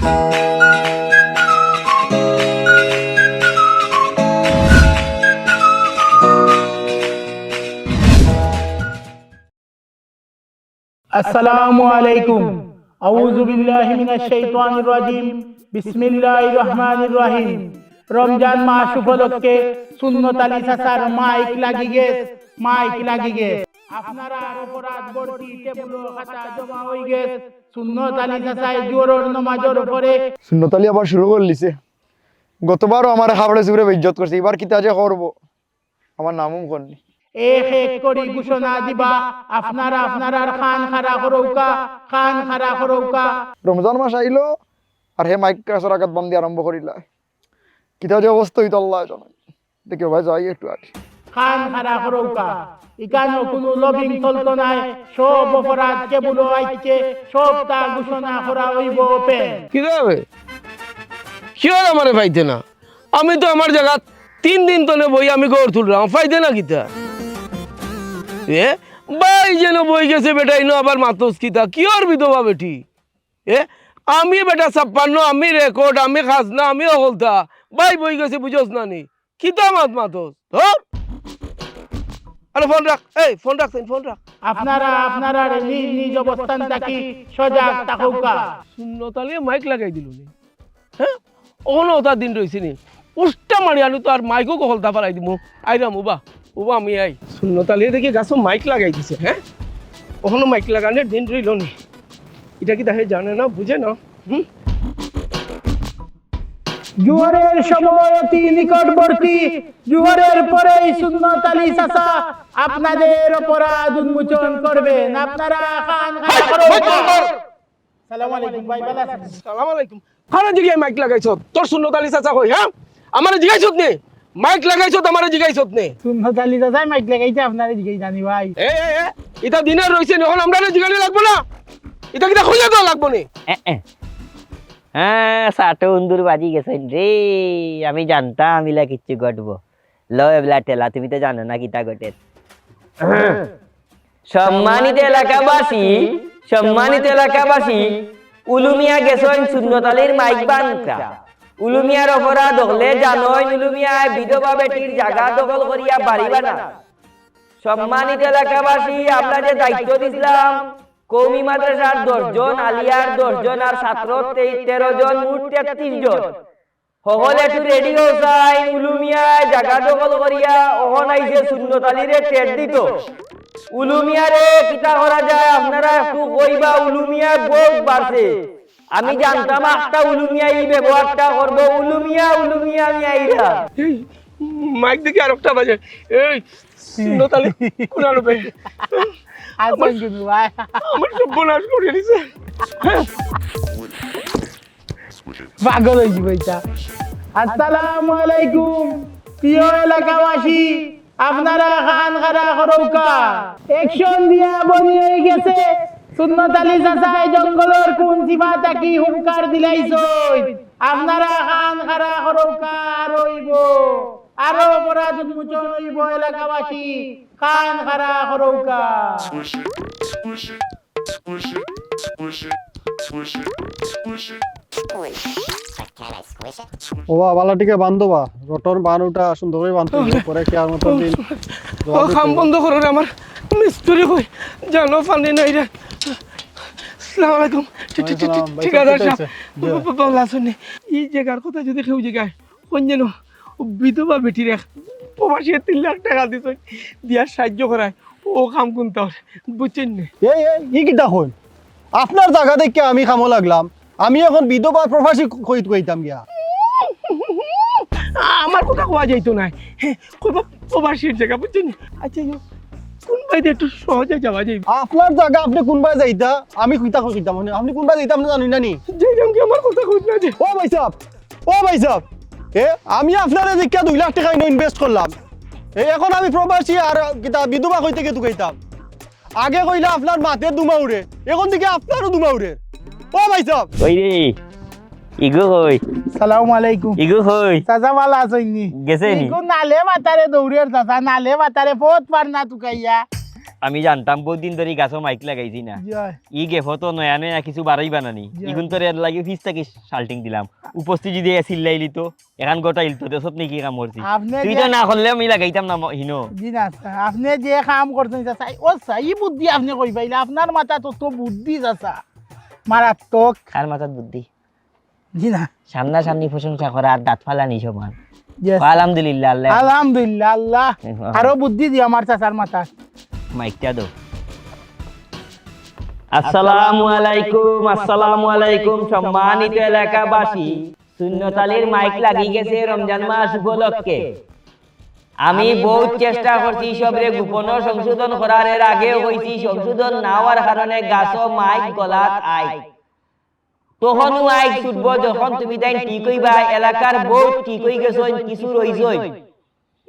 আসসালামু আলাইকুম। আউযু বিল্লাহি মিনাশ শাইতানির রাজিম। বিসমিল্লাহির রহমানির রহিম। রমজান মাস উপলক্ষে সুন্নত আলী সাসার মাইক লাগি গেছ। মাইক লাগি গেছ। আপনারা অপরাধ ভর্তি টেবুল খাতা জমা হয়ে গেছ। সুন্নত আলী সাসাই জোরর নমাজের উপরে। শূন্যতালি আবার শুরু করে লিছে গতবারও আমার হাবড়ে চুপড়ে ইজ্জত করছে এবার কিতা যে করব? আমার নামও করনি এক এক করে ঘোষণা দিবা আপনারা আপনারা খান খারা করৌকা খান খারা করৌকা। রমজান মাস আইলো আর হে মাইক বন্দি আরম্ভ করিলা। কিতা যে অবস্থা হইতো আল্লাহ জানে। দেখি ভাই যাই একটু আর খান খারা করৌকা এখানে কোনো লবিং নাই, সব অপরাধ কেবল সব তা ঘোষণা করা হইব কি হবে আমারে পাইতে না? আমি তো আমার জায়গা তিন দিন বই আমি গড় তুললাম, পাইতে না কিতা? এ? বাই যেন বই গেছে বেটা, ইনো আবার মাতস কিতা? কি ওর বিধবা বেটি? এ? আমি বেটা ছাপ্পান্ন, আমি রেকর্ড, আমি খাজনা, আমি অকলতা বাই বই গেছে, বুঝোস না নি? কিতা মাত মাতস? ধর! আরে ফোন রাখ এই ফোন রাখ ফোন রাখ। আপনারা আপনারা নিজ নিজ অবস্থান থাকি সজাগ থাকুকা। শূন্যতালে মাইক লাগাই দিল নি। হ্যাঁ? ওখানে ওটার দিন রয়েছে নি। উষ্টা মারি আলু তো আর মাইকও কহলতা পারাই দিব আইরাম উবা উবা আমি আই। শূন্যতালে দেখি গাছও মাইক লাগাই দিছে হ্যাঁ? ওখানে মাইক লাগানোর দিন রইল নি। এটা কি তাহে জানে না বুঝে না? হুম? জুয়ারের সময় অতি নিকটবর্তী জুয়ারের পরেই সুন্নত আলী চাচা আপনাদের অপরাধ উন্মোচন করবেন আপনারা খান সালাম আলাইকুম ভাই ভালো আছেন? সালাম আলাইকুম। কারা জিগাই মাইক লাগাইছ তোর শূন্যতালি চাচা কই হ্যাঁ? আমার জিগাইছত নে? মাইক লাগাইছ আমার জিগাইছত নে? সুন্নত আলী চাচা মাইক লাগাইছে আপনারা দিকে জানি ভাই। এ এ এ এটা দিনের রয়েছে এখন আমরা জিগানি লাগবো না। এটা কিটা লাগবো নি? হ্যাঁ সাটো উন্দুর বাজি গেছেন রে। আমি জানতাম ইলা কিচ্ছু ঘটবো। ল এবলা টেলা তুমি তো জানো না কিতা ঘটে। সম্মানিত এলাকাবাসী সম্মানিত এলাকাবাসী, উলুমিয়া গেছেন শূন্যতালির মাইক বানকা। উলুমিয়ার অপরাধ হলে জানোই উলুমিয়ায় বিধবা বেটির জায়গা দখল করিয়া বাড়ি বানা সম্মানিত এলাকাবাসী, আমরা যে দায়িত্ব দিছিলাম কৌমি মাদ্রাসার দশজন, আলিয়ার দশজন আর ছাত্র তেরো জন, মোট তেত্রিশ জন। সকলে একটু রেডি হসাই উলুমিয়ায় জায়গা দখল করিয়া অহন আইছে শূন্যতালিরে টেট দিত। কিতা করা যায়, আপনারা একটু কইবা, উলুমিয়া বাড়ছে। আমি জানতাম একটা উলুমিয়া এই ব্যবহারটা করব। উলুমিয়া উলুমিয়া, আমি আইরা। মাইক দেখি আর একটা বাজে। এই উপরে আসেন কিন্তু ভাই আমার সব করে দিছে পাগল হয়েছি ভাইটা আসসালামু আলাইকুম প্রিয় এলাকাবাসী আপনারা খান খারা করৌকা একশন দিয়া বনি হয়ে গেছে সুন্নত আলী চাচাই জঙ্গলের কোন সীমা থাকি হুঙ্কার দিলাইছই। আপনারা খান খারা করৌকা it, swish it, swish it, swish it. ও বালাটিকে বান্ধবা রটর সুন্দর করে বান্ধতে হবে, পরে কি আর মতো দিন ও কাম বন্ধ করো রে আমার। মিস্ত্রি কই জানো পানি নাই রে। আসসালামু আলাইকুম। ঠিক আছে ভালো আছেন এই জায়গার কথা যদি কেউ জায়গায় কোন যেন বিধবা বেটির এক প্রবাসী তিন লাখ টাকা দিত দিয়ার সাহায্য করায়। ও কাম কোনটা বুঝছেন না? এই এই কিটা হল আপনার জায়গা দেখে আমি খামো লাগলাম। আমি এখন বিধবা প্রবাসী কইত কইতাম গিয়া। আমার কথা কোয়া যাইতো না হ্যাঁ কইবা প্রবাসীর জায়গা বুঝছেন আচ্ছা কোন বাইরে একটু সহজে যাওয়া যাইবে? আপনার জায়গা আপনি কোনবা যাইতা? আমি কইতা কইতাম মানে আপনি কোনবা যাইতাম না জানি না নি। যাইলাম কি আমার কথা কইত না যে? ও ভাই সাহেব ও ভাই সাহেব। এ আমি আপনারে দেখিয়া দুই লাখ টাকা ইনভেস্ট করলাম। এই এখন আমি প্রবাসী আর কিতা বিধবা কইতে কে কইতাম আগে কইলে আপনার মাথের দুমা উড়ে এখন দিকে আপনারও দুমা উড়ে। ও ভাই সাহেব। ওই রে? ইগু হই সালামু আলাইকুম। ইগু হই চাচা ভালো আছেন নি? গেছে নি ইগো নালে মাতারে দৌড়ের চাচা নালে মাতারে বহুত পার না তুকাইয়া আমি জানতাম বহুত দিন ধরে গাছও মাইক লাগাইছি না। ই গেফো তো নয়া নয়া কিছু বাড়াই বানানি ইগুন তোর এর লাগি ফিস থাকি শাল্টিং দিলাম। উপস্থিত যদি চিল্লাইলি তো এখান গোটা ইল তো দেশত নাকি কাম করছি আপনি তুই তো না করলে আমি লাগাইতাম না হিনো। আপনি যে কাম করছেন চাচা ও চাই বুদ্ধি আপনি কই পাইলে। আপনার মাথা তত বুদ্ধি চাচা মারাত্মক কার মাথার বুদ্ধি? জি না। সামনা সামনি প্রশংসা করা আর দাঁত ফালানি সমান। Yes. আলহামদুলিল্লাহ আল্লাহ। আলহামদুলিল্লাহ আল্লাহ। আরও বুদ্ধি দিও আমার চাচার মাথা মাইকটা দো। আসসালামু আলাইকুম আসসালামু আলাইকুম সম্মানিত এলাকাবাসী। শূন্যতালির মাইক লাগি গেছে রমজান মাস উপলক্ষে। আমি বহুত চেষ্টা করছি সবরে গোপন সংশোধন করার। এর আগেও হয়েছি সংশোধন না হওয়ার কারণে গাছ মাইক গলাত আই। তখন আইক ছুটব যখন তুমি তাই ঠিক হইবা এলাকার বহুত ঠিক হই গেছ কিছু রইছই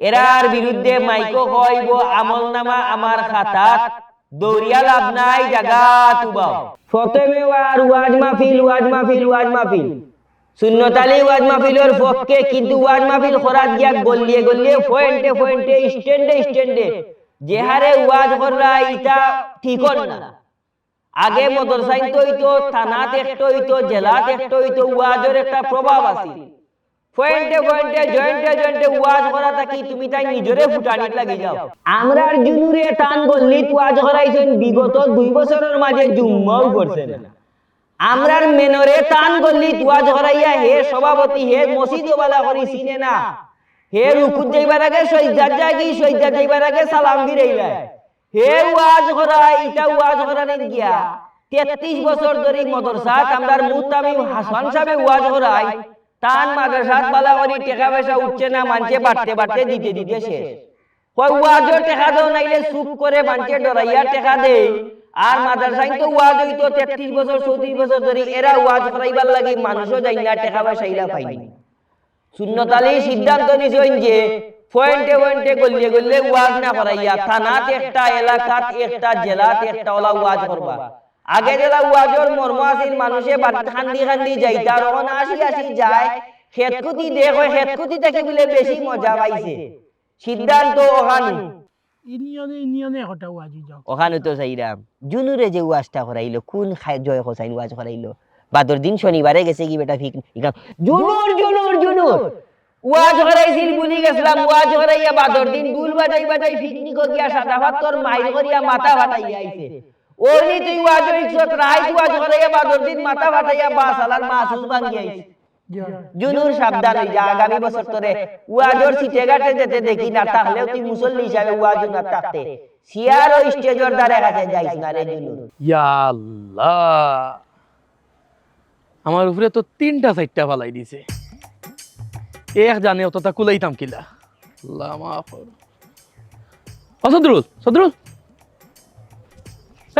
এরার বিরুদ্ধে মাইকো কইব, আমল নামা আমার খাতাত, দৌড়িয়া লাভ নাই, জাগা তুবাও। প্রথমে আর ওয়াজ মাহফিল ওয়াজ মাহফিল ওয়াজ মাহফিল। শূন্যতালি ওয়াজ মাহফিলের পক্ষে কিন্তু ওয়াজ মাহফিল করার গিয়া গল্লিয়ে গল্লিয়ে পয়েন্টে পয়েন্টে স্ট্যান্ডে স্ট্যান্ডে, যে হারে ওয়াজ কররা ইটা ঠিক না। আগে মোটরসাইকেল হইতো, থানাত একটা হইতো হইতো, ওয়াজের একটা প্রভাব আছে পয়েন্টে পয়েন্টে জয়েন্টে জয়েন্টে ওয়াজ করা থাকি, তুমি তাই নিজরে ফুটানিত লাগি যাও। আমরার জুনুরে টান গল্লিত ওয়াজ করাইছেন, বিগত দুই বছরের মাঝে জুম্মাও করছেন আমরার মেনরে টান গল্লিত ওয়াজ করাইয়া হে সভাপতি, হে মসজিদ ওয়ালা করি চিনে না হে রুকুত যাইবার আগে সৈজাত যাগি সৈজাত যাইবার আগে সালাম ফিরাইলা হে ওয়াজ করা, ইটা ওয়াজ করা গিয়া, তেত্রিশ বছর ধরে মদরসাত আমরার মুতামিম হাসান সাহেব ওয়াজ করাই তান মাদ্রাসাত বালা করি টাকা পয়সা উঠছে না মানছে বাড়তে বাড়তে দিতে দিতে শেষ কয় ওয়াজের টাকা দাও নাইলে চুপ করে মানছে ডরাইয়া টাকা দে। আর মাদ্রাসায় তো ওয়াজ হইতো তেত্রিশ বছর চৌত্রিশ বছর ধরে এরা ওয়াজ করাইবার লাগে মানুষও যাই না টাকা পয়সা ইলা পাইনি শূন্যতালি সিদ্ধান্ত নিছেন যে পয়েন্টে পয়েন্টে গল্লে গল্লে ওয়াজ না করাইয়া থানাত একটা এলাকাত একটা জেলাত একটা ওলা ওয়াজ করবা। আগে জেলা ওয়াজর মর্ম আছিল মানুষে বাট খান্দি খান্দি যাইতা। রকম আসি আসি যায় খেতকুতি দেখ খেতকুতি থেকে বলে বেশি মজা পাইছে। সিদ্ধান্ত ওখানে। ইউনিয়নে ইউনিয়নে হঠাৎ আজি যাও ওখানে তো চাইরাম জুনুরে যে ওয়াজটা করাইলো কোন খাই জয় হোসাইন ওয়াজ করাইলো? বাদর দিন শনিবারে গেছে কি বেটা ফিক জুনুর জুনুর জুনুর। ওয়াজ করাইছিল বুঝি গেছিলাম ওয়াজ করাইয়া বাদর দিন দুল বাজাই বাজাই পিকনিক গিয়া সাদা ভাত তোর মাইর করিয়া মাথা ফাটাইয়া আইছে। ওই তুই রাইত ওয়াজ দিন মাথা ফাটাইয়া ভাঙ্গি আইছে জুনুর সাবধান হই যা, আগামী বছর তোরে সিটে গাটে যেতে দেখি না তুই মুসল্লি হিসাবে না সিয়ার ও স্টেজর দ্বারে কাছে যাইস না রে জুনুর। ইয়া আল্লাহ। আমার উপরে তো তিনটা চারটা ফালাই দিছে। এক জানে অতটা কুলাইতাম কিলা। আল্লাহ মাফ সদরুল সদরুল।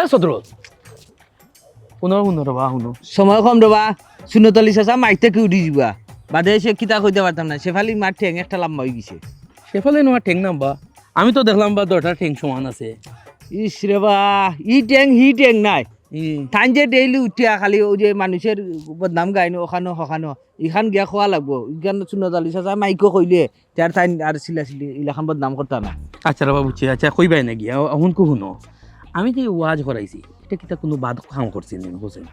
হ্যাঁ সদরুল শুনো শুনো রবা শুনো। সময় কম চাচা মাইতে কি উঠি যাবা বাদে সে কিতা কইতে পারতাম না সেফালি মার ঠেং একটা লাম্বা হয়ে গেছে। ঠেং নাম বা আমি তো দেখলাম বা দরটা ঠেং সমান আছে। ইস রে বা ই ঠেং হি ঠেং নাই। তাই যে ডেইলি উঠিয়া খালি ওই যে মানুষের বদনাম গাইনো ওখানো সখানো। ইখান গিয়া খোয়া লাগবো। ইখান শূন্যতলি চাচা মাইকো কইলে তার তাই আর চিলা চিলি ইলাখান বদনাম করতা না আচ্ছা রবা বুঝছি আচ্ছা কইবাই না গিয়া এখন কো শুনো। আমি যে ওয়াজ করাইছি এটা কিতা কোনো বাদ খাম করছি হোসেন?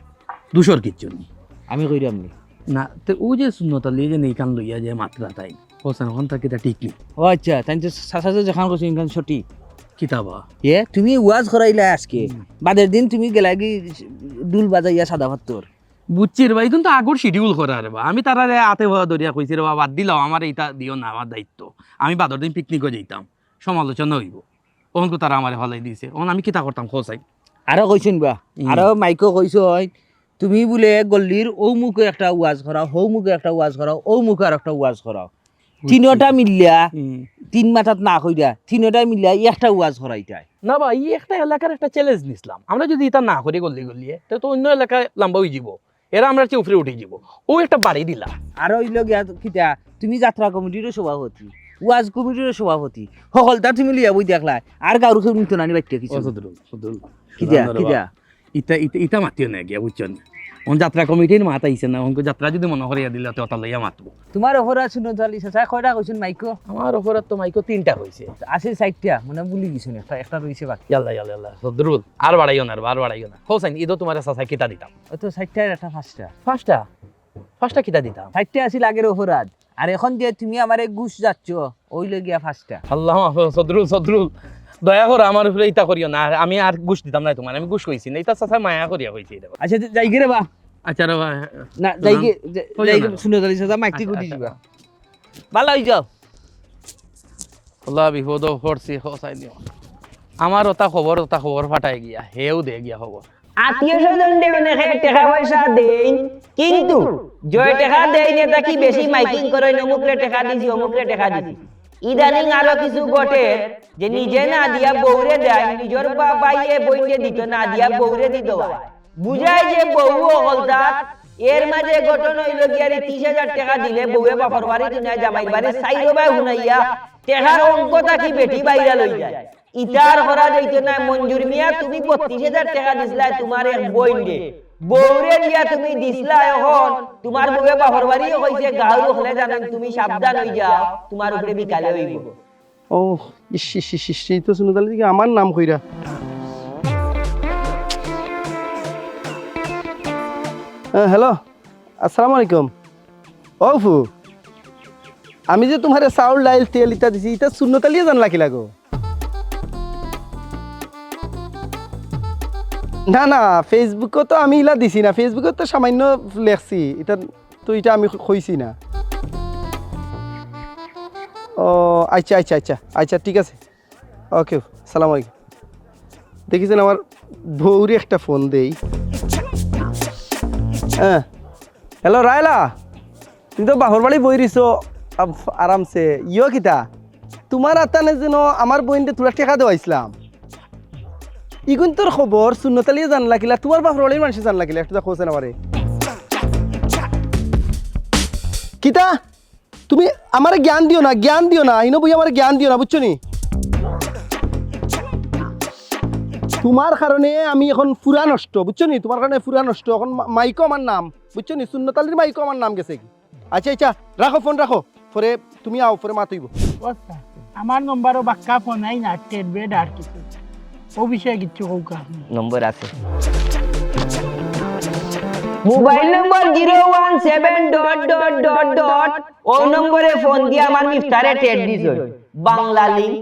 দুশোর কিচ্ছু নেই আমি কইরাম নি। না তো ও যে শূন্যতা লিয়ে যে নেইকান লইয়া যে মাত্রা তাই। হোসেন এখন তার কিতা ঠিক নেই ও আচ্ছা তাই যে চাচা যে যেখান করছে ইখান সঠিক। কিতাবা এ তুমি ওয়াজ করাইলা আজকে। বাদের দিন তুমি গেলা কি দুল বাজাইয়া সাদা ভাত্তর বুঝছি রে ভাই কিন্তু আগর শিডিউল করা রে বা। আমি তারা আতে ভয়া দরিয়া কইছি রে বা বাদ দিলাম আমার এইটা দিও না আমার দায়িত্ব। আমি বাদর দিন পিকনিকও যেতাম সমালোচনা হইব। ওখানকে তারা আমার হলাই দিয়েছে ওখান আমি কিতা করতাম খোঁচাই আরও কইছেন বা হুম। আরও মাইকো কইছ তুমি বোলে গল্লির ও মুখে একটা ওয়াজ করাও হৌ মুখে একটা ওয়াজ করাও ও মুখে আর একটা ওয়াজ করাও তিনটা মিলিয়া তিন মাথাত না কইরা তিনটা মিলিয়া একটা ওয়াজ করাইতাই না ভাই ই একটা এলাকার একটা চ্যালেঞ্জ নিছিলাম। আমরা যদি এটা না করি গল্লি গল্লিয়ে তো অন্য এলাকায় লম্বা হয়ে যাব। এরা আমরা চেয়ে উপরে উঠে যাব? ও একটা বাড়ি দিলা। আর হইল গিয়া কিতা তুমি যাত্রা কমিটিরও সভাপতি। ওয়াজ কমিটিরও সভাপতি। সকলটা তুমি লিয়া বই দেখলা আর কারও কেউ নিত নানি বাইতে কিছু ইটা ইটা ইটা মাতিও না গিয়া বুঝছেন ওন যাত্রা কমিটির মাত আইছে না যাত্রা যদি মনে করিয়া দিলে তো অতাল লইয়া মাতবো। তোমার অপরাধ শুনো তাহলে চাচা কয়টা কইছেন মাইকো? আমার অপরাধ তো মাইকো তিনটা হয়েছে আছে চারটা মানে বলি গেছেন একটা একটা রয়েছে বাকি। ইয়াল্লা ইয়াল্লা ইয়াল্লা সদরুল আর বাড়াইও না আর বাড়াইও না। হোসাইন ঈদও তোমার কিতা দিতাম? তো চারটার একটা পাঁচটা ফার্স্টটা ফার্স্টটা কিতা দিতাম? চারটা আছিল আগের অপরাধ আর এখন যে তুমি আমার ঘুষ যাচ্ছ ওই লগিয়া পাঁচটা আল্লাহ সদরুল সদরুল। দয়া করে আমার উপরে ইতা করিও না। আমি আর ঘুষ দিতাম না তোমার আমি ঘুষ কইছি না। ইতা সাসাই মায়া করিয়া কইছি এটা আচ্ছা যাই গে রে বা। আচ্ছা রে ভাই না যাই গে হইল যাই না। শুনে তাহলে চাচা মাইকটি আচ্ছা, গুটি আচ্ছা, দিবা। ভালো হয়ে যাও আল্লাহ বিপদ পড়ছি হোসাইন আমার ওটা খবর ওটা খবর ফাটাই গিয়া। হেও দে গিয়া খবর। আত্মীয় স্বজন টাকা পয়সা দেন কিন্তু জয় টাকা দেয় না তাকি বেশি মাইকিং করে অমুকরে টাকা দিছি, অমুকরে টাকা দিছি। ইদানিং আরও কিছু ঘটে যে নিজে না দিয়া দেয়, নিজের দিত না দিয়া দিত যে এর মাঝে হইল গিয়া রে ত্রিশ হাজার টাকা দিলে বউয়ে বাপর বাড়ি জামাইর বাড়ি সাইরো বাই হুনাইয়া থাকি বেটি বাইরা লই যায়। ইতার করা যাইতো না মঞ্জুর মিয়া তুমি বত্রিশ হাজার টাকা দিছিলা তোমার এক বইন্ডে বউরে দিয়া তুমি দিছিলা এখন তোমার বউয়ে কইছে হলে জানেন তুমি সাবধান হই যাও তোমার উপরে বিকালে হইব। ও ইস ইস ইস এই তো শুনে তাহলে কি আমার নাম কইরা। হ্যালো আসসালামু আলাইকুম। ও আমি যে তোমার চাউল ডাইল তেল ইটা দিছি ইটা শূন্য তালিয়ে জানলা কি লাগো না না ফেসবুকও তো আমি ইলা দিছি না ফেসবুকত তো সামান্য লেখছি, এটা তো এটা আমি কইছি না। ও আচ্ছা আচ্ছা আচ্ছা আচ্ছা ঠিক আছে। ওকে সালাম আলাইকুম। দেখেছেন আমার বউরে একটা ফোন দেই। হ্যাঁ। হ্যালো, রায়লা, তুমি তো বাহর বাড়ি বই আব- আরামসে। ইয় কিতা? তোমার আতানে যেন আমার বইনতে তোরা টেকা দেওয়াইছিলাম ইগুন তোর খবর শূন্যতালিয়ে জান লাগিলা তোমার বাহর বাড়ির মানুষ জান লাগিলা একটু দেখো আমারে। কিতা? তুমি আমার জ্ঞান দিও না, জ্ঞান দিও না, ইনো বই আমার জ্ঞান দিও না, বুঝছ নি? তোমার কারণে আমি এখন ফুরা নষ্ট, বুঝছ নি? তোমার কারণে ফুরা নষ্ট, এখন মাইকো আমার নাম, বুঝছ নি? শূন্যতালির মাইকো আমার নাম গেছে আচ্ছা আচ্ছা রাখো ফোন, রাখো। পরে তুমি আও পরে মাতইব আমার নম্বরও বাক্কা ফোন আই না টেট বেড আর কিছু ও বিষয়ে কিচ্ছু কৌকা নম্বর আছে। Mobile number zero one seven dot dot dot dot. ও নম্বরে ফোন দিয়ে আমার মিফতারে টেট দিছ। Bangla link.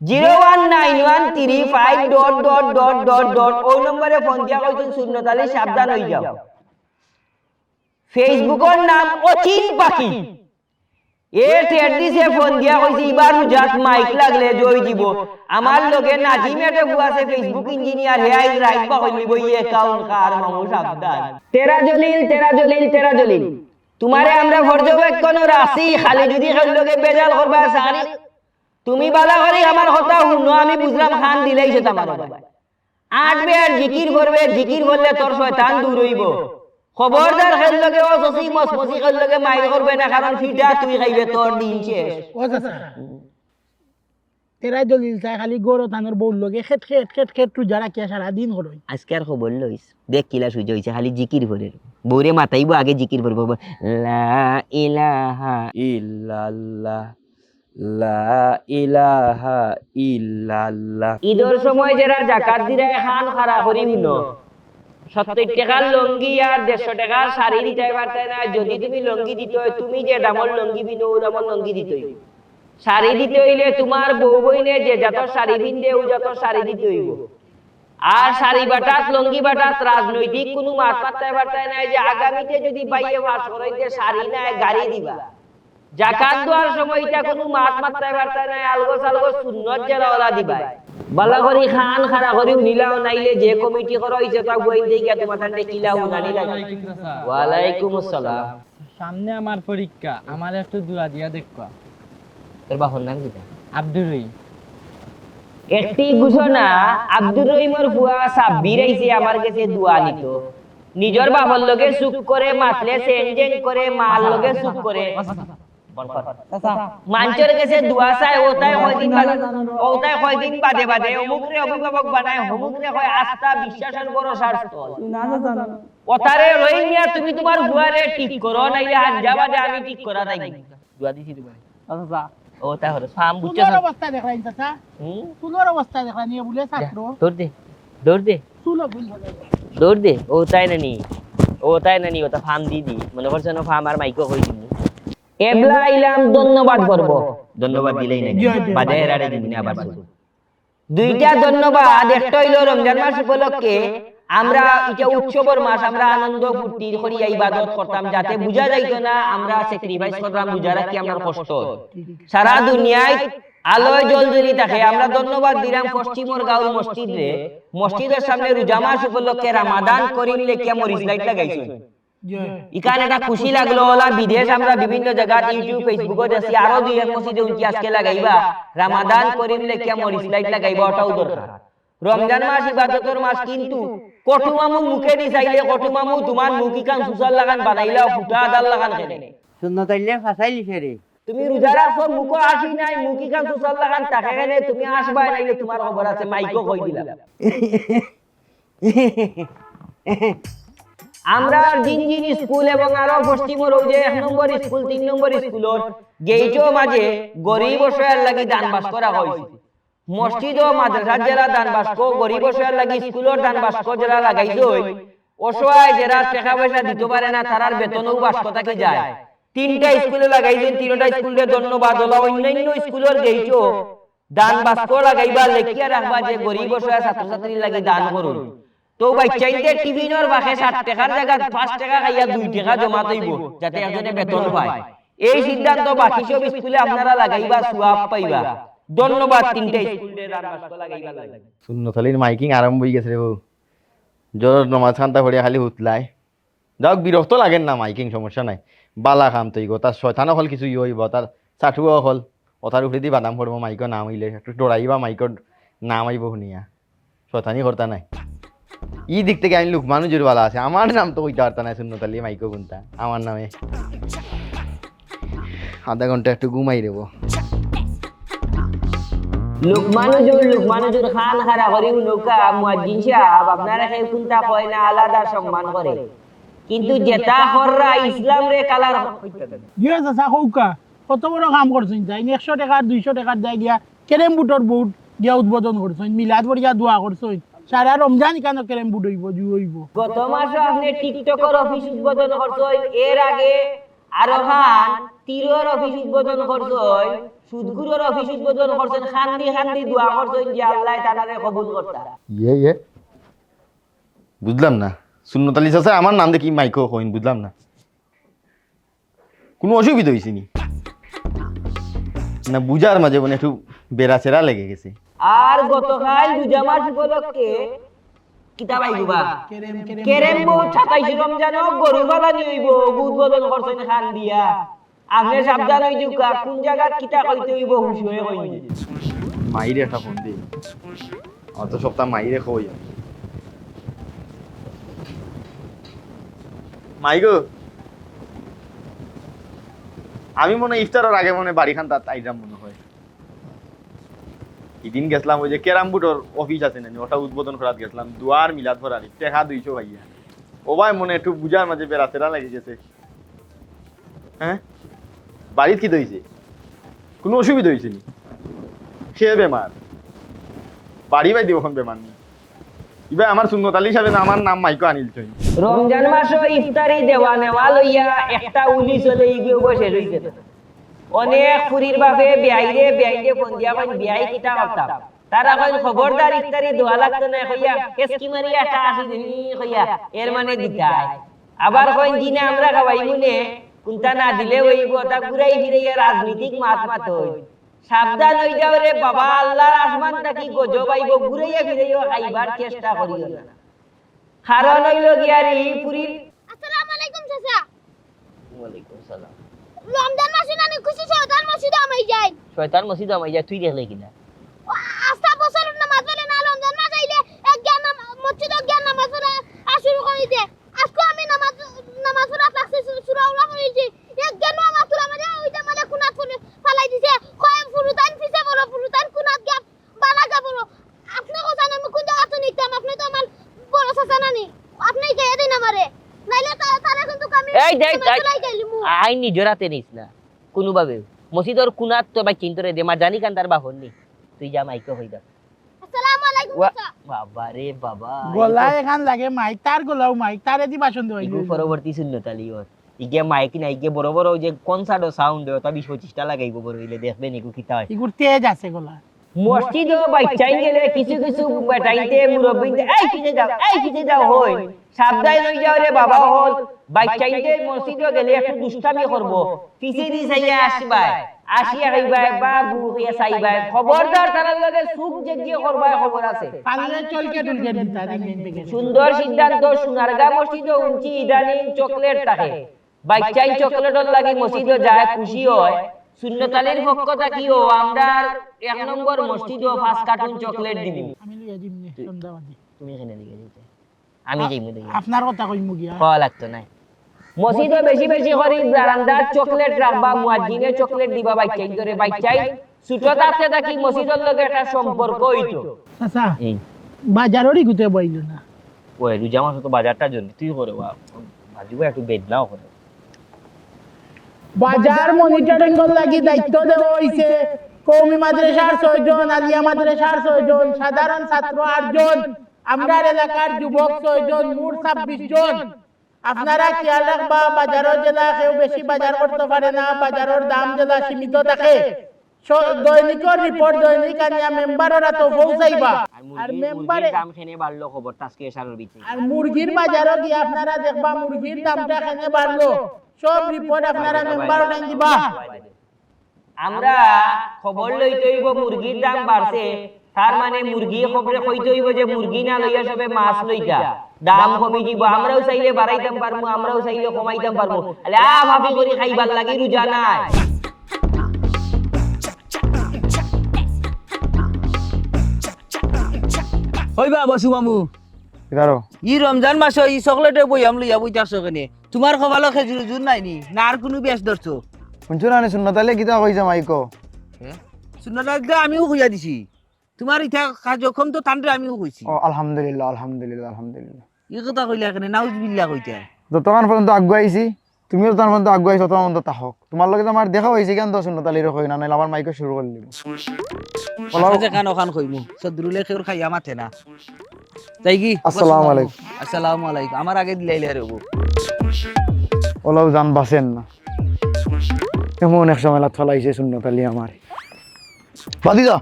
Zero one nine one three five dot dot dot dot dot. ও নম্বরে ফোন দিয়া কইছেন শূন্যতালে সাবধান হয়ে যাও। ফেসবুকের নাম অচিন পাখি। এ টেট দিছে ফোন দিয়া কইছে জাস্ট মাইক লাগলে জয় দিব। আমার লগে ফেসবুক ইঞ্জিনিয়ার হে বই অ্যাকাউন্ট কার মামু সাবধান। তেরা জলিল তেরা জলিল তেরা জলিল। তোমারে আমরা পর্যবেক্ষণ রাখছি খালি যদি খেল লগে বেজাল করবা সারি। তুমি বালা করে আমার কথা শুনো আমি বুঝলাম খান দিলেই সেটা আমার আট বেয়ার জিকির করবে জিকির করলে তোর শয়তান দূর হইব। খবরদার খেল লগে ও সসি মসমসি খেল লগে মাইর করবে না কারণ ফিটা তুই খাইবে তোর দিন শেষ। ও চাচা। তেরাই দলিল চাই খালি গরু ধানের বউর লগে খেত খেত খেত খেত টু যারা কে সারা দিন করই আজকে আর খবর লইস দেখ কিলা সুযোগ হইছে খালি জিকির করে। বউরে মাতাইবো আগে জিকির করব লা ইলাহা ইল্লাল্লাহ লা ইলাহা ইল্লাল্লাহ। ঈদের সময় যারা জাকাত দিরা খান খারা করিম ন। সত্তর টাকার লঙ্গি আর দেড়শো টাকার শাড়ি দিতে পারতে না। যদি তুমি লঙ্গি দিতে তুমি যে দামর লঙ্গি বিনো লঙ্গি শাড়ি দিতে হইলে তোমার বউ বইনে যে যত শাড়ি ও যত শাড়ি দিতে হইব। আর শাড়ি বাটাত লঙ্গি বাটাত রাজনৈতিক কোনো মাত পাত্তায় বার্তায় নাই যে আগামীতে যদি পাইয়ে বাস করাইতে শাড়ি নাই, গাড়ি দিবা। জাকাত দেওয়ার সময় এটা কোনো মাত মাত্রায় বার্তায় নাই আলগো সালগো সুন্নত দিবাই। বালা করি খান করি নিলাও নাইলে যে কমিটি করা হইছে তা বই দেখিয়া তোমার ঠান্ডে কিলা উনানি লাগে। ওয়ালাইকুম আসসালাম। সামনে আমার পরীক্ষা আমার একটু দোয়া দিয়া দেখবা তোর বাপর নাম আব্দুর রহিম। একটি ঘোষণা আব্দুর রহিমর ফুয়া সাব্বির আইছে আমার কাছে দোয়া নিত। নিজের বাবার লগে সুখ করে মাতলে সেনজেন করে মার লগে সুখ করে। মানুষের কাছে দোয়া চাই ওটাই কয়দিন বাদে ওটাই কয়দিন বাদে বাদে অমুকরে অভিভাবক বানায় অমুকরে হয় আস্থা বিশ্বাসের ভরসার স্থল ওটারে রোহিঙ্গা তুমি তোমার বুয়ারে ঠিক করো নাইলে হাঞ্জা বাদে আমি ঠিক করা নাই। দোয়া দিছি তোমার ওটা হলো ফার্ম বুঝছ চুলোর অবস্থা দেখলেন চাচা। হুম? চুলোর অবস্থা দেখলেন নিয়ে বলে ছাত্র দৌড় দে দৌড় দে। চুলো ভুল দৌড় দে ও তাই না নি ও তাই না নি ওটা ফার্ম দি দি। মনে করছ না ফার্ম আর মাইকো কই দিনি এবলা ধন্যবাদ করব। ধন্যবাদ দিলেই না বাজে এরারে দিন আবার দুইটা ধন্যবাদ একটা হইল রমজান মাস উপলক্ষে। আমরা এটা উৎসবের মাস আমরা আনন্দ ফুর্তি করি ইবাদত করতাম যাতে বুঝা যাইতো না আমরা স্যাক্রিফাইস করলাম বুঝা রাখি আমরা কষ্ট। সারা দুনিয়ায় আলোয় জল জ্বলি থাকে। আমরা ধন্যবাদ দিলাম পশ্চিমর গাঁও মসজিদ। মসজিদের সামনে রোজা মাস উপলক্ষে রামাদান করিম লেখিয়া মরিচ লাইট লাগাইছো। ইখানে একটা খুশি লাগল ওলা বিদেশ আমরা বিভিন্ন জায়গা ইউটিউব ফেসবুকে দেখছি আরও দুই এক মসজিদে উঠি আজকে লাগাইবা। রামাদান করিম লেখিয়া মরিচ লাইট লাগাইবা ওটাও দরকার। রমজান মাস ইবাদতের মাস কিন্তু কটু মামু মুখে দি চাইলে কটু মামু তোমার মুখি কান সুসার লাগান বানাইলা ফুটা আদাল লাগান কেনে? শূন্য তাইলে ফাঁসাই লিখে রে। তুমি রোজা রাখো মুখো আসি নাই মুখি কান সুসার লাগান তাকে কেনে তুমি আসবাই নাইলে তোমার খবর আছে মাইকো কই দিলা। আমরা স্কুল এবং আরও এক নম্বর স্কুল, তিন নম্বর গেইটো মাঝে গরিব অসহায়ের লাগি দান বাস করা হয়েছে। মসজিদ ও মাদ্রাসার যারা দান গরিব অসহায়ের লাগি স্কুলের দান যারা লাগাইছে অসহায় যারা টাকা পয়সা দিতে পারে না তারার বেতনও বাস্ক থাকি যায়? তিনটা স্কুলে লাগাইছেন, তিনটা স্কুলে ধন্যবাদ হলো অন্যান্য স্কুলের গেইটো দান বাস্ক লাগাইবা, লেখিয়া রাখবা যে গরিব অসহায় ছাত্রছাত্রী লাগি দান করুন। তো বাচ্চাইতে টিফিনের বাসে ষাট টাকার জায়গা পাঁচ টাকা খাইয়া দুই টাকা জমা তৈব যাতে একজনে বেতন পায়। এই সিদ্ধান্ত বাকি সব স্কুলে আপনারা লাগাইবা, সুয়াব পাইবা। ধন্যবাদ, তিনটা স্কুলে লাগাইবা লাগে। শূন্যতলির মাইকিং আরম্ভ হয়ে গেছে রে বউ। জ্বর নমাজ খান্তা ভরিয়া খালি হুতলাই যাওক বিরক্ত লাগেন না, মাইকিং সমস্যা নাই। বালা খাম তৈ গো, তার শয়তানো হল কিছু ইয়ে হইব, তার চাঠুও হল। অথার উপরে দি বাদাম পড়ব, মাইকো নাম হইলে, একটু ডরাইবা মাইকর নাম আইব শুনিয়া। শয়তানি করতা নাই। ই দিক থেকে আমি লোক মানুষের বালা আছে। আমার নাম তো কইতে পারতা না শূন্যতালি মাইকো গুনতা। আমার নামে। আধা ঘণ্টা একটু ঘুমাই দেবো লুকমানুজুর লুকমানুজুর খান খারা করি নৌকা মুয়াজ্জিন সাহেব আপনারা সেই কোনটা কয় না আলাদা সম্মান করে। কিন্তু যেটা হররা ইসলাম রে কালার দিয়ে চাচা সৌকা। কত বড় কাম করছেন যাই একশো টাকার দুইশো টাকার যাই গিয়া কেরেম বুটর বুট গিয়া উদ্বোধন করছেন। মিলাদ বড়িয়া দোয়া করছেন। সারা রমজান কেন কেরেম বুট হইব জু হইব গত মাসে আপনি টিকটকের অফিস উদ্বোধন করছেন এর আগে আরও খান তীরের অফিস উদ্বোধন করছেন সুদগুরুর অফিস উদ্বোধন করছেন খান্দি খান্দি দোয়া করছেন যে আল্লাহ তারারে কবুল করতা। ইয়ে ইয়ে। বুঝলাম না। শূন্যতালি চাচা আমার নাম দেখি মাইকো হইন বুঝলাম না। কোনো অসুবিধা হয়েছে নি? না বুঝার মাঝে মানে একটু বেড়া চেরা লেগে গেছে। আর গতকাল রোজা মাস উপলক্ষে কিতাব আইবা কেরেম কেরেম কেরেম। বউ ছাতাইশ রমজান গরু বালা নিইব উদ্বোধন করছেন খান দিয়া। আপনি সাবধান হই দিউকা কোন জায়গাত কিতা কইতে হইব হুশ হয়ে কইনি। মাইরে একটা ফোন দিই অত সপ্তাহ মাইরে কই। মাইগো আমি মনে হয় ইফতারের আগে মনে বাড়ি খান তার আইরাম মনে হয়। এদিন গেছিলাম ওই যে ক্যারাম বুটোর অফিস আছে না ওটা উদ্বোধন করাত গেছিলাম দুয়ার মিলাদ ভরারি টেকা দুইশো ভাইয়া। ও ভাই, মনে একটু বুঝার মাঝে বেড়াতেরা লেগে গেছে। হ্যাঁ বাড়িত কি দইছে কোনো অসুবিধা হয়েছে নি? সে বেমার বাড়ি বাই দিব এখন বেমার নেই ইবা আমার শূন্যতালি হিসাবে আমার নাম মাইকো আনিল চই রমজান মাস ইফতারি দেওয়া নেওয়া লইয়া, একটা উলি চলে গিয়ে বসে রইছে অনেক পুরীর বাপে বিয়াইরে বিয়াইরে ফোন দিয়া বিয়াই কিতা করতাম তারা কইন খবরদার ইফতারি দোয়া লাগতো না কইয়া কেসকি মারি একটা আসি দিনি কইয়া এর মানে দিতাই আবার কইন দিনে আমরা খাওয়াই মুনে। কোনটা না দিলে হইব তা ঘুরাই ফিরাইয়া রাজনীতিক মাত মাত হই সাবধান হই যাও রে বাবা আল্লাহর আসমান থাকি গজব আইব ঘুরাইয়া ফিরাইয়া খাইবার চেষ্টা করিও না। কারণ হইল গিয়ারি পুরীর আসসালামু আলাইকুম চাচা। ওয়ালাইকুম সালাম। রমজান মাসে না খুশি শয়তান মসজিদ আমাই যায়। শয়তান মসজিদ আমাই যায় তুই দেখলে কিনা? আস্তা বছর নামাজ পড়ে না রমজান মাস আইলে এক জ্ঞান মসজিদ জ্ঞান নামাজ পড়া আর শুরু করে দে। আজকে আমি নামাজ নামাজ পড়া ক্লাসে শুরু হলো বলেছি এক জ্ঞান আমার তোরা মানে ওই যে মানে কোনাত ফোনে ফালাই দিছে। কয় ফুরুতান পিছে বড় ফুরুতান কোনাত গ্যাপ বালা যা বড় আপনি কোথায় আমি কোন জায়গা তো নিতাম? আপনি তো আমার বড় চাচা নানি। আপনি কে এদিন আমারে? নাইলে তারা তারা কিন্তু আমি এই দেখ তোমার চুলাই গেলিমু নিস না কোনোভাবে মসজিদর কুনাত তো বা চিন্তরে দে মা জানি কান তার বাহন নি। তুই যা মাইকে হই দা। আসসালামু আলাইকুম বাবা রে বাবা গলা এখান লাগে মাইক তার গলাও মাইক তারে দি বাসন দেওয়াই ইগু পরবর্তী শূন্যতালি ওর ইগে মাইক না ইগে বড় বড় যে কনসার্ট সাউন্ড ওটা বিশ পঁচিশটা লাগাইব বড় হইলে দেখবেন ইগু কিতা হয়। ইগুর তেজ আছে গলা। মসজিদ বাচ্চাই গেলে কিছু কিছু বেটাইতে মুরব্বিতে এই কিছে যাও এই যাও হই সাবধান হই যাও রে বাবা হল বাচ্চাইতে মসজিদ গেলে একটু দুষ্টামি করব। পিছে দি সাইয়া আসবাই আসিয়া হইবাই বাবু হইয়া সাইবাই খবরদার তার লগে সুখ করবাই খবর আছে। পারলে চলকে টুলকে সুন্দর সিদ্ধান্ত সোনারগা মসজিদ উঞ্চি ইদানিং চকলেট থাকে বাচ্চাই চকলেটর লাগি মসজিদ যায় খুশি হয়। শূন্যতালির পক্ষ থাকিও আমরা এক নম্বর মসজিদ পাঁচ কার্টুন চকলেট দিব। আমি লিয়ে দিম নে তুমি এখানে দিকে দিতে আমি যাইমু দেখি আপনার কথা কইমু গিয়া খাওয়া লাগতো নাই। মসজিদে বেশি বেশি করে বারান্দার চকলেট রাখবা মুয়াজ্জিনে চকলেট দিবা বাচ্চাই ধরে বাচ্চাই ছোট থাকতে থাকি মসজিদের লগে একটা সম্পর্ক হইতো। বাজারই গুতে বইল না। ওই রুজা মাস তো বাজারটা জন্য। তুই করে বা ভাজিবা একটু বেদনাও করে। বাজার মনিটরিং করার লাগি দায়িত্ব দেওয়া হইছে কৌমি মাদ্রাসার ছয়জন আলিয়া মাদ্রাসার ছয়জন সাধারণ ছাত্র আটজন আমরা এলাকার যুবক ছয়জন মোট ছাব্বিশ জন। আপনারা খেয়াল রাখবা বাজারের জেলা কেউ বেশি বাজার করতে পারে না বাজারের দাম জেলা সীমিত থাকে। দৈনিকর রিপোর্ট দৈনিক আনিয়া মেম্বাররা তো পৌঁছাইবা। আর মেম্বারে দাম খেনে বাড়লো খবর তাসকে সারের ভিতরে আর মুরগির বাজারও গিয়ে আপনারা দেখবা মুরগির দামটা এখানে বাড়লো। সব রিপোর্ট আপনারা মেম্বার দিবা। আমরা খবর হইব মুরগির দাম বাড়ছে। তার মানে মুরগি খবরে কইতে হইব যে মুরগি না লইয়া সবে মাছ লইতা দাম কমে দিব আমরাও চাইলে বাড়াইতাম পারমু আমরাও চাইলে কমাইতাম পারমু। আলে আ ভাবি করে খাইবার লাগি রুজা নাই। হইবা বসু মামু। ই রমজান মাস ই চকলেটে বই আম লইয়া বই যাচ্ছ কেনে? তোমার খবালো খেজুর জুর নাই নি না আর কোনো বেশ ধরছো? শুনছো না শূন্যতালে কিতা কইছে মাইকো। শুননা আমিও কইয়া দিছি। তোমার ইটা কার্যক্ষম তো তান্ডে আমিও কইছি ও আলহামদুলিল্লাহ আলহামদুলিল্লাহ আলহামদুলিল্লাহ। ই কথা কইলা কেনে? নাউজ বিল্লা কইতা। যতক্ষণ পর্যন্ত আগুয়াইছি তুমিও তার মধ্যে আগুয়াইছো ততক্ষণ পর্যন্ত তাহক। তোমার লগে তো আমার দেখা হয়েছে কেন তো শূন্যতালির কই না? নাইলে আমার মাইকে শুরু করে দিব। কথা যে কান ওখান কইমু। সদরুলে খের খাইয়া মাথে না। তাই কি? আসসালামু আলাইকুম। আসসালামু আলাইকুম। আমার আগে দিলাইলে রে বউ ওলাও জান বাসেন না। এমন এক সময় লাত ফলাইছে শূন্যতালি আমার। বাদি যা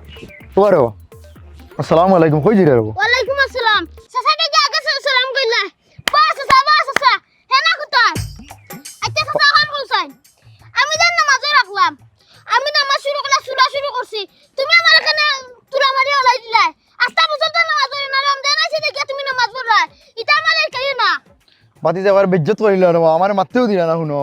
তোমার আসসালামু আলাইকুম। কই জিরে রবো ওয়ালাইকুম আসসালাম। চাচাকে যে আগে সা- সালাম কইলা। বা চাচা বা চাচা। হেনা কোথায় আচ্ছা চাচা খান কইছেন আমি তো নামাজে রাখলাম। আমি নামাজ শুরু করলা সুরা শুরু করছি তুমি আমার এখানে তুলা মারি ওলাই দিলাই আস্তা বছর তো নামাজ পড়ি না রমজান আছে দেখে তুমি নামাজ পড়লা ইটা আমার কেউ না বাতি যাবার বেজ্জত করিল আর আমার মারতেও দিলা না শুনো।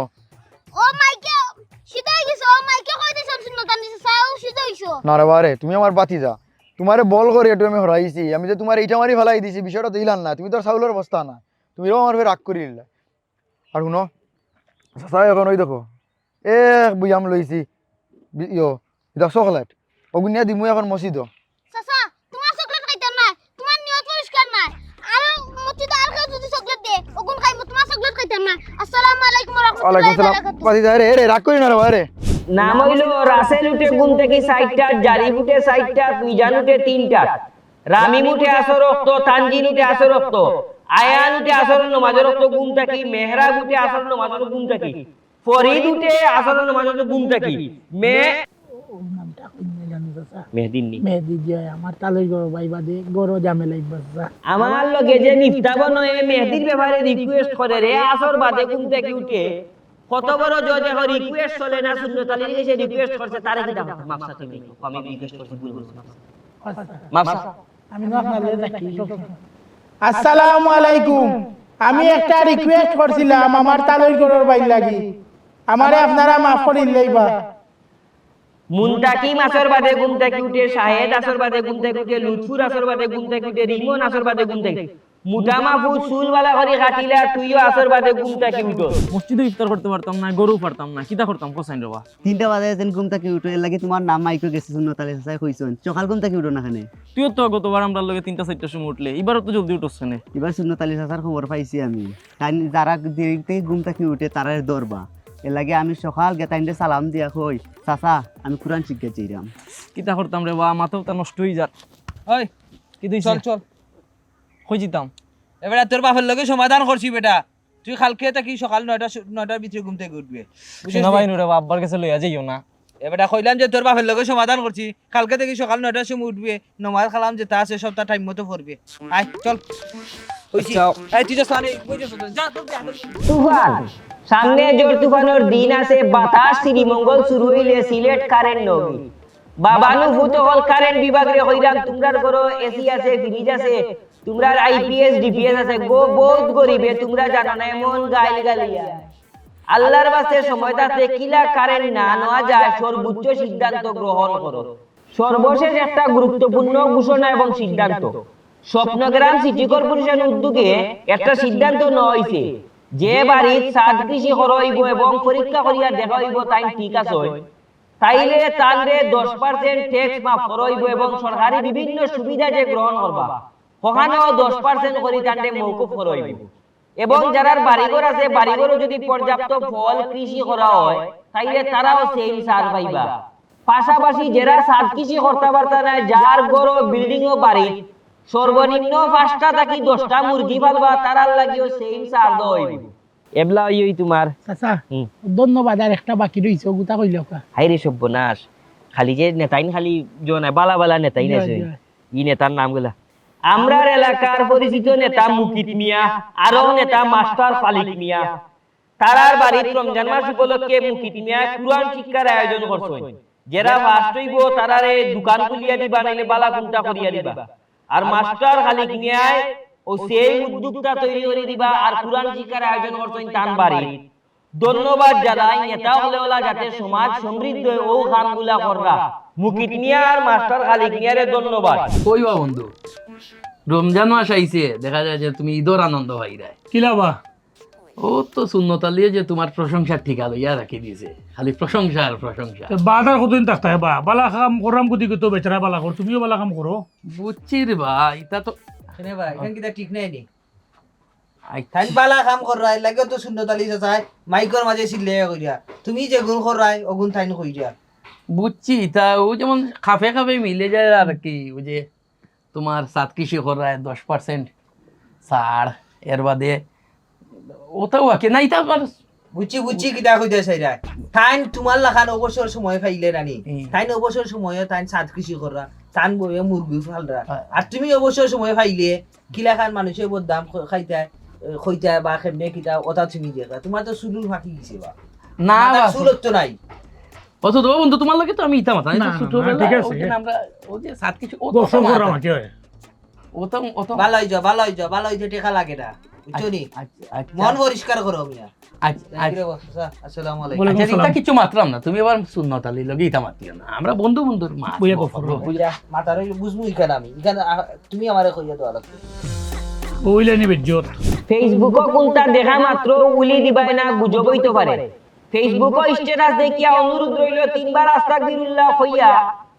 না রে বারে তুমি আমার বাতি যা তোমারে বল করে একটু আমি হরাইছি। আমি যে তোমার এইটা মারি ফেলাই দিছি বিষয়টা তো ইলান না। তুমি তো চাউলের অবস্থা না। তুমি আমার ফের রাগ করি নিলা আর শুনো চাচা এখন ওই দেখো এ বুঝাম লইছি ইয়ো এটা চকলেট। অগুনিয়া দিমু এখন মসজিদ ওয়ালাইকুম সালাম। বারাকাতুহু বাতি যা রে রে, রাগ করি না রে বারে নাম হইল, রাসেল উঠে গুণ থেকে সাইটটা জারি উঠে সাইটটা মিজান উঠে তিনটা রামিম উঠে আসর রক্ত, তানজিন উঠে আসর রক্ত। আয়ান উঠে আসর নমাজ রক্ত গুণ থাকি। মেহরাব উঠে আসর নমাজ গুণ থাকি। ফরিদ উঠে আসর নমাজ গুণ থাকি। মে ও নামটা কইনে জানি নি। মেহেদি জয় আমার তালই গরো বাইবা দে গরো জামেলাই বাচ্চা আমার লগে যে নিফতাব নয় মেহেদির ব্যাপারে রিকোয়েস্ট করে রে আসর বাদে গুণ থেকে উঠে? কত বড় জজ এখন রিকোয়েস্ট চলে না শূন্য তালির কাছে রিকোয়েস্ট করছে তারে কি দাম মাপসা তুমি আমি রিকোয়েস্ট করছি ভুল বলছি মাপসা। আমি না আপনার রাখি আসসালামু আলাইকুম। আমি একটা রিকোয়েস্ট করছিলাম আমার তালই গরোর বাইর লাগি। আমারে আপনারা মাফ করিল লইবা। মুনতাকি মাসের বাদে গুম থেকে উঠে শাহেদ আসর বাদে গুম থেকে উঠে লুৎফুর আসর বাদে গুম থেকে উঠে রিমন আসর বাদে গুম থেকে মুটা মাহফুজ করে কাটিলা তুইও আসর বাদে ঘুমটা কি উঠো। মসজিদে ইফতার করতে পারতাম না গরু পারতাম না কিতা করতাম কোসাইন রবা তিনটা বাজে যেন ঘুম থেকে উঠো এর লাগে তোমার নাম মাইকো গেছে শূন্য তালে চাই কইছন। সকাল ঘুম থেকে উঠো না খানে তুইও তো গতবার আমরা লগে তিনটা চারটার সময় উঠলে এবারও তো জলদি উঠোস না এবার শূন্য তালি চাচার খবর পাইছি আমি। তাই যারা দেরি থেকে ঘুম থেকে উঠে তারা দরবা। এর লাগে আমি সকাল গেতাইন্ডে সালাম দিয়া কই চাচা আমি কোরআন শিখতে চাইলাম কিতা করতাম রে বা মাথাও তা নষ্ট হয়ে যাত ওই কি দিছ চল চল। কই যেতাম এবারে তোর বাপের লগে সমাধান করছি বেটা। তুই কালকে থাকি সকাল নয়টা নয়টার ভিতরে ঘুম থেকে উঠবে। শোনা ভাই নুরে বা আব্বার কাছে লইয়া যাইও না। এবারে কইলাম যে তোর বাপের লগে সমাধান করছি। কালকে থেকে সকাল নয়টার সময় উঠবে নমাজ খালাম যে তা আছে সবটা টাইম মতো পড়বে। আয় চল। কইছি এই তুই যা সানে কই যা যা তোর যা তুফান! সামনে জোর তুফানোর দিন আছে বাতাস শ্রীমঙ্গল শুরু হইলে সিলেট কারেন্ট নবী বাবানু কারেন্ট বিভাগে হইলাম তোমরার এসি আছে ফ্রিজ আছে তোমরার আইপিএস ডিপিএস আছে গো বহুত গরিবে তোমরা জানো না এমন গাইল গালিয়া। আল্লাহর বাসে কিলা কারেন্ট না নেওয়া যায় সর্বোচ্চ সিদ্ধান্ত গ্রহণ করো। সর্বশেষ একটা গুরুত্বপূর্ণ ঘোষণা এবং সিদ্ধান্ত। স্বপ্নগ্রাম সিটি কর্পোরেশন উদ্যোগে একটা সিদ্ধান্ত নেওয়া হয়েছে যে বাড়ির সাত কৃষি হরইব এবং পরীক্ষা করিয়া দেখা হইব তাই ঠিক আছে তাইলে দশ পার্সেন্ট ট্যাক্স মাফ করইব এবং সরকারি বিভিন্ন সুবিধা যে গ্রহণ করবা ওখানেও দশ পার্সেন্ট করি তাহলে মৌকুফ করইব এবং যারা বাড়িঘর আছে বাড়িঘরও যদি পর্যাপ্ত ফল কৃষি করা হয় তাইলে তারাও সেই সার পাইবা। পাশাপাশি যারা সার কৃষি করতে পারতা না যার গড় বিল্ডিং ও বাড়ি সর্বনিম্ন পাঁচটা থাকি দশটা মুরগি পালবা তারার লাগিও সেম সার দেওয়া এবলা ওই তোমার। চাচা ধন্যবাদ আর একটা বাকি রয়েছে ওগুতা কইল কা। হাইরে সব্যনাশ খালি যে নেতাইন খালি জনায় বালা বালা নেতাইন আছে। ই নেতার নামগুলা। আমরার এলাকার পরিচিত নেতা মুকিত মিয়া আরও নেতা মাস্টার ফালিক মিয়া। তারার বাড়ির রমজান মাস উপলক্ষে মুকিত মিয়া কুরআন শিক্ষার আয়োজন করছেন যারা ফার্স্ট হইব তারারে দোকান খুলিয়া দিবা নাইলে বালা কুন্টা করিয়া দিবা আর মাস্টার খালি মিয়ায় ও সেই উদ্যোগটা তৈরি করে দিবা আর কুরআন শিক্ষার আয়োজন করছেন তান বাড়ি ধন্যবাদ জানাই নেতা হলে ওলা যাতে সমাজ সমৃদ্ধ ও খানগুলা কররা। মুকিত মিয়া আর মাস্টার খালিক মিয়ারে ধন্যবাদ। কইবা বন্ধু? রমজান মাস আইছে দেখা যায় যে তুমি ঈদর আনন্দ ভাই দেয় কিলাবা ও তো শূন্যতালিয়ে যে তোমার প্রশংসার ঠিকা লইয়া রাখি দিয়েছে। খালি প্রশংসা আর প্রশংসা। বাজার কতদিন থাকতে বা? বালা কাম করাম কুদি তো বেচারা বালা কর তুমিও বালা কাম করো। বুঝছি রে ভাই এটা তো কেনে ভাই এখান কিটা ঠিক নাই নি। আই- বালা কাম কররাই লাগে তো শূন্য তালি চাচাই মাইকর মাঝে সিলে কইরা তুমি যে গুণ কররাই অগুণ থাইন কইরা বুঝছি তা ও যেমন খাফে খাফে মিলে যায় আর কি ওই যে তোমার সাত কৃষি করায় দশ পার্সেন্ট ছাড় এর বাদে ওটাও আকে নাই তা আবার বুঝছি বুঝছি কিটা কইতে চাইরা তাইন তোমার লাখান অবসর সময় পাইলে রানি। তাইন অবসর সময়ে তাইন সাত কৃষি কররা তান বইয়ে মুরগি ফালরা হ্যাঁ। আর তুমি অবসর সময় পাইলে কিলা খান মানুষে বদাম খাইতা খইতা বা খেমনে কিটা ওটা তুমি দেখা তোমার তো ফাঁকি গেছে বা। না বাস। তো নাই। অত তো বন্ধু তোমার লাগে তো আমি ইতা মাথা ঠিক আছে। আমরা ও যে সাত কিছু ও তো মাকে হয়। ও তো ও তো। ভালো ভালো হইছো ভালো হইছো টেকা লাগে না। বুঝছ নি? মন পরিষ্কার করো মিয়া আসসালামু আলাইকুম। বলে- সালাম। এটা কিছু মাত্রাম না। তুমি আবার শূন্যতালি লগে ইতা মাতিও না। আমরা বন্ধু বন্ধুর মা বইয়া গফর, বুঝা মাথার বুঝমু ইখানে আমি। ইখানে তুমি আমারে কইয়া দেওয়া লাগবে ওইলে নিবে জোর। ফেসবুকও কোনটা দেখা মাত্র উলি দিবাই না গুজব হইতে পারে। ফেসবুকও স্ট্যাটাস দেখিয়া অনুরোধ রইল তিনবার আস্তাগফিরুল্লাহ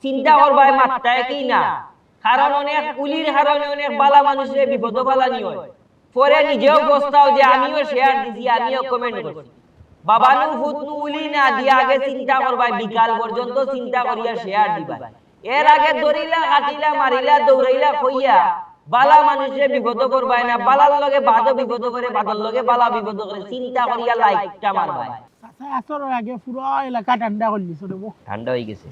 চিন্তা করবাই মাত্রায় কি না। কারণ অনেক উলির কারণে অনেক বালা মানুষের বিপদ বালানি হয়। পরে নিজেও পস্তাও যে আমিও শেয়ার দিছি আমিও কমেন্ট করছি। বাবানু ফুতনু উলি না দিয়ে আগে চিন্তা করবাই বিকাল পর্যন্ত চিন্তা করিয়া শেয়ার দিবা এর আগে কাটিলা মারিলা দৌড়াইলা কইয়া বালা মানুষের বিপদ করবাই না বালার লগে বাদও বিপদ করে বাদর লগে বালা বিপদ করে চিন্তা করিয়া লাইকটা মারবাই আসর আগে পুরো এলাকা ঠান্ডা করলি রে ঠান্ডা হয়ে গেছে।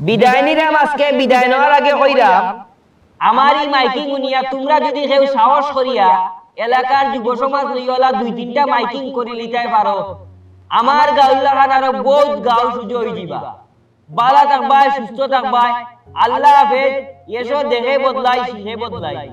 বিদায় নিলাম আজকে বিদায় নেওয়ার আগে কইরাম আমার এই মাইকিং উনিয়া তোমরা যদি কেউ সাহস করিয়া এলাকার যুব সমাজ লইওয়ালা দুই তিনটা মাইকিং করে লিতে পারো। আমার গাউল্লাহান আরও বহুত গাও সুযোগ হই যাবা বালা থাকবাই সুস্থ থাকবাই আল্লাহ হাফেজ এসো দেখে বদলাই শিখে বদলাই।